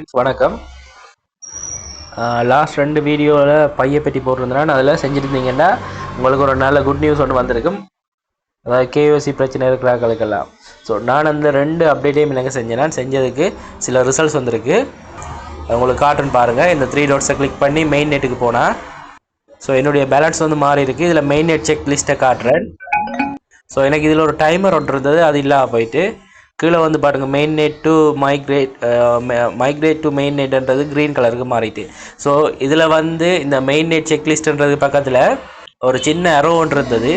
வணக்கம். லாஸ்ட் ரெண்டு வீடியோவில் பையை பற்றி போட்டிருந்தேன். அதில் செஞ்சுருந்தீங்கன்னா உங்களுக்கு ஒரு நல்ல குட் நியூஸ் ஒன்று வந்திருக்கும். அதாவது கேஓசி பிரச்சனை இருக்கிறாங்களுக்கெல்லாம். ஸோ நான் அந்த ரெண்டு அப்டேட்டையும் எனக்கு செஞ்சேன். நான் செஞ்சதுக்கு சில ரிசல்ட்ஸ் வந்திருக்கு. உங்களுக்கு காட்டுன்னு பாருங்கள் இந்த த்ரீ டோட்ஸை கிளிக் பண்ணி மெயின் நெட்டுக்கு போனால் ஸோ என்னுடைய பேலன்ஸ் வந்து மாறி இருக்குது இதில் மெயின் நெட் செக் லிஸ்ட்டை காட்டுறேன். ஸோ எனக்கு இதில் ஒரு டைமர் ஒன்று இருந்தது. அது இல்லாமல் போயிட்டு. கீழே வந்து பாருங்கள் main net to migrate migrate to main நெட்ன்றது green கலருக்கு மாறிட்டு. ஸோ இதில் வந்து இந்த மெயின் நெட் செக்லிஸ்ட்ன்றது பக்கத்தில் ஒரு சின்ன அரோ ஒன்று இருந்தது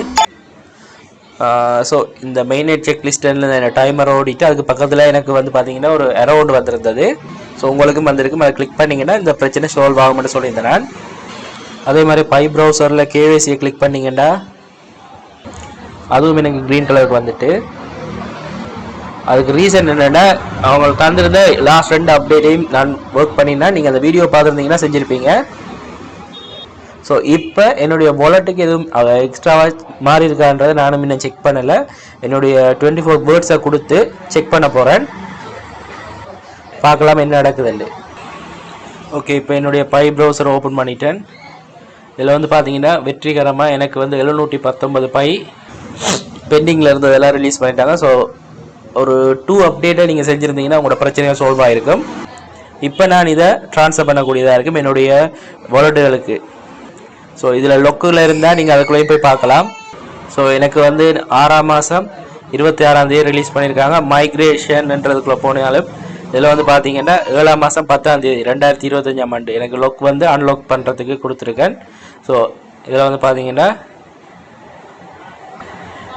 ஸோ இந்த மெயின் நெட் செக்லிஸ்ட்டில் டைமர் ஓடிட்டு அதுக்கு பக்கத்தில் எனக்கு வந்து பார்த்தீங்கன்னா ஒரு அரோ ஒன்று வந்திருந்தது. ஸோ உங்களுக்கும் வந்திருக்கும் அதை கிளிக் பண்ணிங்கன்னா இந்த பிரச்சனை சால்வ் ஆகும்னு சொல்லியிருந்தேன் நான். அதே மாதிரி பை ப்ரௌசரில் கேவிசியை கிளிக் பண்ணிங்கன்னா அதுவும் எனக்கு க்ரீன் கலருக்கு வந்துட்டு. அதுக்கு ரீசன் என்னென்னா அவங்களுக்கு தந்திருந்த லாஸ்ட் ரெண்டு அப்டேட்டையும் நான் ஒர்க் பண்ணினா நீங்கள் அந்த வீடியோ பார்த்துருந்தீங்கன்னா செஞ்சுருப்பீங்க. ஸோ இப்போ என்னுடைய வாலெட்டுக்கு எதுவும் எக்ஸ்ட்ராவாக மாறி இருக்கான்றதை நானும் இன்னும் செக் பண்ணலை. என்னுடைய டுவெண்ட்டி ஃபோர் பேர்ட்ஸை கொடுத்து செக் பண்ண போகிறேன் பார்க்கலாம் என்ன நடக்குதுன்னு. ஓகே இப்போ என்னுடைய பை ப்ரௌசர் ஓப்பன் பண்ணிட்டேன். இதில் வந்து பார்த்தீங்கன்னா வெற்றிகரமாக எனக்கு வந்து எழுநூற்றி பத்தொன்பது பை பெண்டிங்கில் இருந்ததெல்லாம் ரிலீஸ் பண்ணிட்டாங்க. ஸோ ஒரு டூ அப்டேட்டை நீங்கள் செஞ்சுருந்தீங்கன்னா உங்களோட பிரச்சனையாக சால்வ் ஆகிருக்கும் இப்போ நான் இதை ட்ரான்ஸ்ஃபர் பண்ணக்கூடியதாக இருக்கும். என்னுடைய வாலெட்டுகளுக்கு ஸோ இதில் லொக்கில் இருந்தால் நீங்கள் அதுக்குள்ளேயும் போய் பார்க்கலாம். ஸோ எனக்கு வந்து ஆறாம் மாதம் இருபத்தி ஆறாம் தேதி ரிலீஸ் பண்ணியிருக்காங்க மைக்ரேஷன்ன்றதுக்குள்ளே போனாலும் இதில் வந்து பார்த்தீங்கன்னா ஏழாம் மாதம் பத்தாம் தேதி ரெண்டாயிரத்தி இருபத்தஞ்சாம் ஆண்டு எனக்கு லொக் வந்து அன்லாக் பண்ணுறதுக்கு கொடுத்துருக்கேன். ஸோ இதில் வந்து பார்த்தீங்கன்னா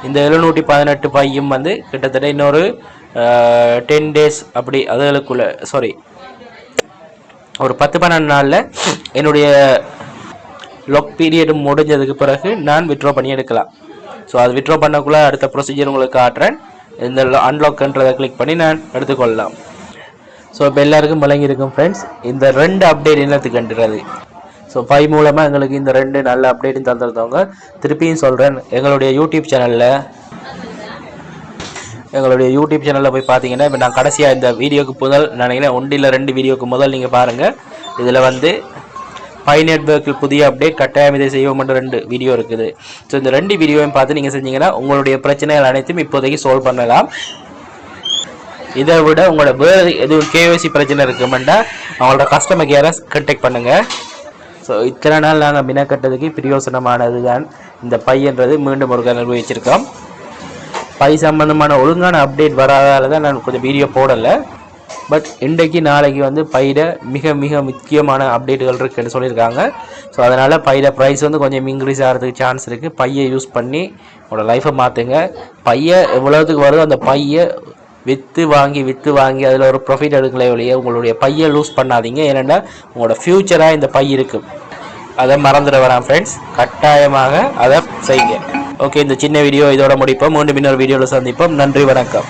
இந்த எழுநூற்றி பதினெட்டு பையும் வந்து கிட்டத்தட்ட இன்னொரு டென் டேஸ் அப்படி அதுகளுக்குள்ள சாரி ஒரு பத்து பன்னெண்டு நாளில் என்னுடைய லொக் பீரியட் முடிஞ்சதுக்கு பிறகு நான் விட்ரா பண்ணி எடுக்கலாம். ஸோ அது விட்ரா பண்ணக்குள்ளே அடுத்த ப்ரொசீஜர் உங்களுக்கு காட்டுறேன். இந்த அன்லாக்ன்றதை கிளிக் பண்ணி நான் எடுத்துக்கொள்ளலாம். ஸோ இப்போ எல்லாருக்கும் வழங்கியிருக்கும் ஃப்ரெண்ட்ஸ் இந்த ரெண்டு அப்டேட் என்னத்துக்குன்றது ஸோ ஃபைவ் மூலமாக எங்களுக்கு இந்த ரெண்டு நல்ல அப்டேட்டும் தந்துருந்தவங்க திருப்பியும் சொல்கிறேன் எங்களுடைய யூடியூப் சேனலில் எங்களுடைய யூடியூப் சேனலில் போய் பார்த்தீங்கன்னா இப்போ நான் கடைசியாக இந்த வீடியோக்கு முதல் நினைக்கிறேன் ஒன்றில் ரெண்டு வீடியோக்கு முதல் நீங்கள் பாருங்கள் இதில் வந்து பை நெட்ஒர்க்கில் புதிய அப்டேட் கட்டாயம் இதை செய்வோம் ரெண்டு வீடியோ இருக்குது. ஸோ இந்த ரெண்டு வீடியோவையும் பார்த்து நீங்கள் செஞ்சீங்கன்னா உங்களுடைய பிரச்சனைகள் அனைத்தும் இப்போதைக்கு சால்வ் பண்ணலாம். இதை விட உங்களோட வேறு எதுவும் கேஒசி பிரச்சனை இருக்குமெண்டா அவங்களோட கஸ்டமர் கேரை கண்டெக்ட் பண்ணுங்கள் ஸோ இத்தனை நாள் நாங்கள் மினக்கட்டதுக்கு பிரயோசனமானது தான் இந்த பையன்றது மீண்டும் ஒரு அனுபவிச்சிருக்கோம் பை சம்மந்தமான ஒழுங்கான அப்டேட் வராதால தான் நான் கொஞ்சம் வீடியோ போடலை. பட் இன்றைக்கு நாளைக்கு வந்து பையிட மிக மிக முக்கியமான அப்டேட்டுகள் இருக்குன்னு சொல்லியிருக்காங்க. ஸோ அதனால் பையிட ப்ரைஸ் வந்து கொஞ்சம் இன்க்ரீஸ் ஆகிறதுக்கு சான்ஸ் இருக்குது பையை யூஸ் பண்ணி உங்களோட லைஃப்பை மாற்றுங்க பையை எவ்வளோத்துக்கு வருதோ அந்த பையை விற்று வாங்கி விற்று வாங்கி அதில் ஒரு ப்ராஃபிட் எடுக்கலை ஒழிய உங்களுடைய பையை லூஸ் பண்ணாதீங்க. ஏன்னா உங்களோட ஃப்யூச்சராக இந்த பை இருக்கும் அதை மறந்துட வேணாம் ஃப்ரெண்ட்ஸ் கட்டாயமாக அதை செய்யுங்க. ஓகே இந்த சின்ன வீடியோ இதோட முடிப்போம். மீண்டும் இன்னொரு வீடியோவில் சந்திப்போம். நன்றி வணக்கம்.